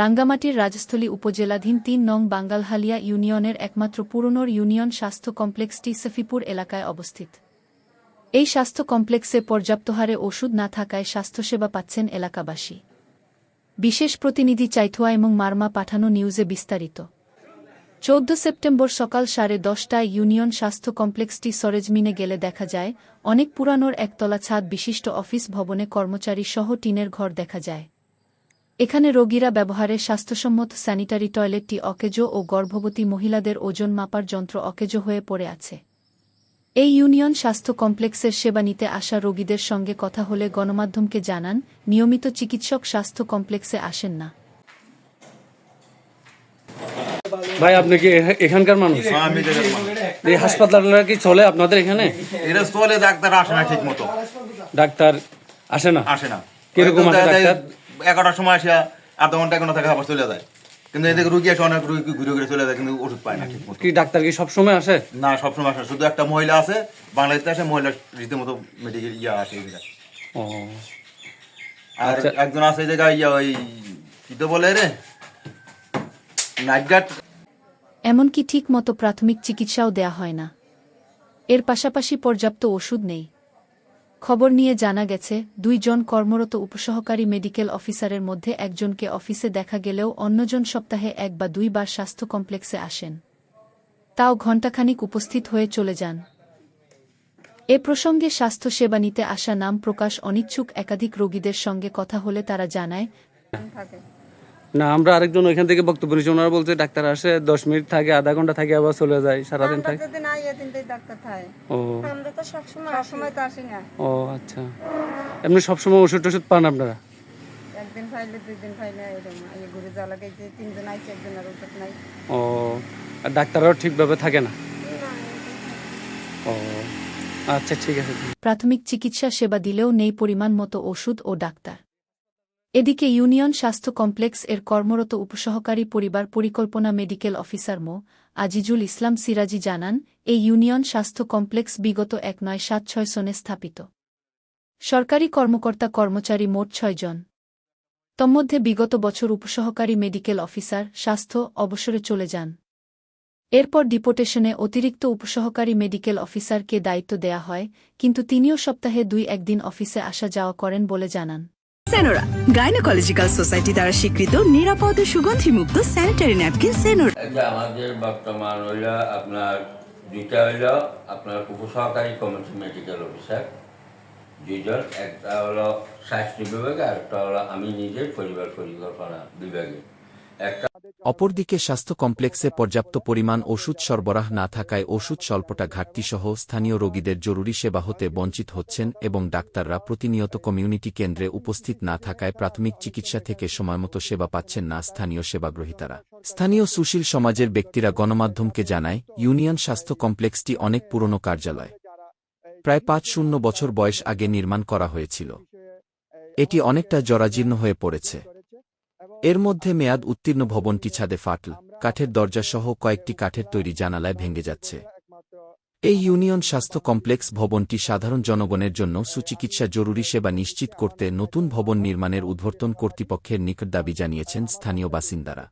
রাঙ্গামাটির রাজস্থলী উপজেলাধীন তিন নং বাঙ্গালহালিয়া ইউনিয়নের একমাত্র পুরনোর ইউনিয়ন স্বাস্থ্য কমপ্লেক্সটি সফিপুর এলাকায় অবস্থিত। এই স্বাস্থ্য কমপ্লেক্সে পর্যাপ্ত হারে ওষুধ না থাকায় স্বাস্থ্যসেবা পাচ্ছেন এলাকাবাসী। বিশেষ প্রতিনিধি চাইথুয়া এবং মারমা পাঠানো নিউজে বিস্তারিত। চৌদ্দ সেপ্টেম্বর সকাল সাড়ে দশটায় ইউনিয়ন স্বাস্থ্য কমপ্লেক্সটি সরেজমিনে গেলে দেখা যায়, অনেক পুরানোর একতলা ছাদ বিশিষ্ট অফিস ভবনে কর্মচারী সহ টিনের ঘর দেখা যায়। এখানে রোগীরা ব্যবহারে স্বাস্থ্যসম্মত স্যানিটারি টয়লেটটি অকেজো ও গর্ভবতী মহিলাদের ওজন মাপার যন্ত্র অকেজো হয়ে পড়ে আছে। এই ইউনিয়ন স্বাস্থ্য কমপ্লেক্সের সেবা নিতে আসা রোগীদের সঙ্গে কথা হলে গণমাধ্যমকে জানান নিয়মিত চিকিৎসক স্বাস্থ্য কমপ্লেক্সে আসেন না। ভাই আপনি কি এখানকার মানুষ। এই হাসপাতালটা কি চলে আপনাদের এখানে? চলে ডাক্তার আসে না ঠিক মতো ডাক্তার আসে না? আসে না। কীরকম আসে ডাক্তার? এগারোটার সময় আসে আধা ঘণ্টা এখনও থাকে আবার চলে যায়। কিন্তু এদিকে রুগী আসে অনেক রুগী ঘুরে ঘুরে চলে যায় কিন্তু ওষুধ পায় না কি ডাক্তার কি সবসময় আসে? না সবসময় আসে শুধু একটা মহিলা আছে বাংলাদেশে আসে মহিলা রীতিমতো মেডিকেল ইয়া আসে। ও। আর আচ্ছা। একজন আছে এই জায়গায় ইয়া ওই কি তো বলে রে? নাইট গার্ড এমনকি ঠিকমতো প্রাথমিক চিকিৎসাও দেয়া হয় না। এর পাশাপাশি পর্যাপ্ত ওষুধ নেই। খবর নিয়ে জানা গেছে, দুইজন কর্মরত উপসহকারী মেডিকেল অফিসারের মধ্যে একজনকে অফিসে দেখা গেলেও অন্যজন সপ্তাহে এক বা দুইবার স্বাস্থ্য কমপ্লেক্সে আসেন। তাও ঘণ্টাখানিক উপস্থিত হয়ে চলে যান। এ প্রসঙ্গে স্বাস্থ্য সেবা নিতে আসা নাম প্রকাশ অনিচ্ছুক একাধিক রোগীদের সঙ্গে কথা হলে তারা জানায় না আমরা আরেকজন ওইখান থেকে বক্তব্য নিচ্ছি। ওনারা বলছে ডাক্তার আসে দশ মিনিট থাকে আধা ঘণ্টা থাকে আবার চলে যায় সারাদিন থাকে। যদি না ইয়ে থাকে। ও। আমরা তো সবসময় সবসময় তো আসি না। ও আচ্ছা। এমনি সবসময় ওষুধ টষুধ পান আপনারা? একদিন ফাইলে দুই দিন ফাইলে এরকম। ঘুরে যাওয়া লাগে যে তিনজন আইছে একজন ওষুধ নাই। ও আর ডাক্তাররাও ঠিকভাবে থাকে না? ও আচ্ছা ঠিক আছে। প্রাথমিক চিকিৎসা সেবা দিলেও নেই পরিমাণ মতো ওষুধ ও ডাক্তার। এদিকে ইউনিয়ন স্বাস্থ্য কমপ্লেক্স এর কর্মরত উপসহকারী পরিবার পরিকল্পনা মেডিকেল অফিসার মো. আজিজুল ইসলাম সিরাজি জানান, এই ইউনিয়ন স্বাস্থ্য কমপ্লেক্স বিগত এক নয় সাত ছয় সনে স্থাপিত। সরকারি কর্মকর্তা কর্মচারী মোট ছয়জন তন্মধ্যে বিগত বছর উপসহকারী মেডিকেল অফিসার স্বাস্থ্য অবসরে চলে যান। এরপর ডিপোটেশনে অতিরিক্ত উপসহকারী মেডিকেল অফিসারকে দায়িত্ব দেয়া হয়, কিন্তু তিনিও সপ্তাহে দুই একদিন অফিসে আসা যাওয়া করেন বলে জানান। সেনোরা গাইনোকোলজিক্যাল সোসাইটি দ্বারা স্বীকৃত নিরাপদ ও সুগন্ধিমুক্ত স্যানিটারি ন্যাপকিন সেনোরা আমাদের বর্তমান হইল আপনার, দুইটা হইল আপনার উপসহকারী কমিটি মেডিকেল অফিসার দুইজন, একটা হলো স্বাস্থ্য বিভাগে আর একটা হলো আমি নিজে পরিবার পরিকল্পনা বিভাগে একটা অপরদিকে স্বাস্থ্য কমপ্লেক্সে পর্যাপ্ত পরিমাণ ওষুধ সরবরাহ না থাকায় ওষুধ স্বল্পতা ঘাটতিসহ স্থানীয় রোগীদের জরুরি সেবা হতে বঞ্চিত হচ্ছেন এবং ডাক্তাররা প্রতিনিয়ত কমিউনিটি কেন্দ্রে উপস্থিত না থাকায় প্রাথমিক চিকিৎসা থেকে সময়মতো সেবা পাচ্ছেন না স্থানীয় সেবাগ্রহীতারা। স্থানীয় সুশীল সমাজের ব্যক্তিরা গণমাধ্যমকে জানায়, ইউনিয়ন স্বাস্থ্য কমপ্লেক্সটি অনেক পুরনো কার্যালয়। প্রায় পাঁচ শূন্য বছর বয়স আগে নির্মাণ করা হয়েছিল। এটি অনেকটা জরাজীর্ণ হয়ে পড়েছে। এর মধ্যে মেয়াদ উত্তীর্ণ ভবনটি ছাদে ফাটল কাঠের দরজাসহ কয়েকটি কাঠের তৈরি জানালায় ভেঙে যাচ্ছে। এই ইউনিয়ন স্বাস্থ্য কমপ্লেক্স ভবনটি সাধারণ জনগণের জন্য সুচিকিৎসা জরুরি সেবা নিশ্চিত করতে নতুন ভবন নির্মাণের উদ্বর্তন কর্তৃপক্ষের নিকট দাবি জানিয়েছেন স্থানীয় বাসিন্দারা।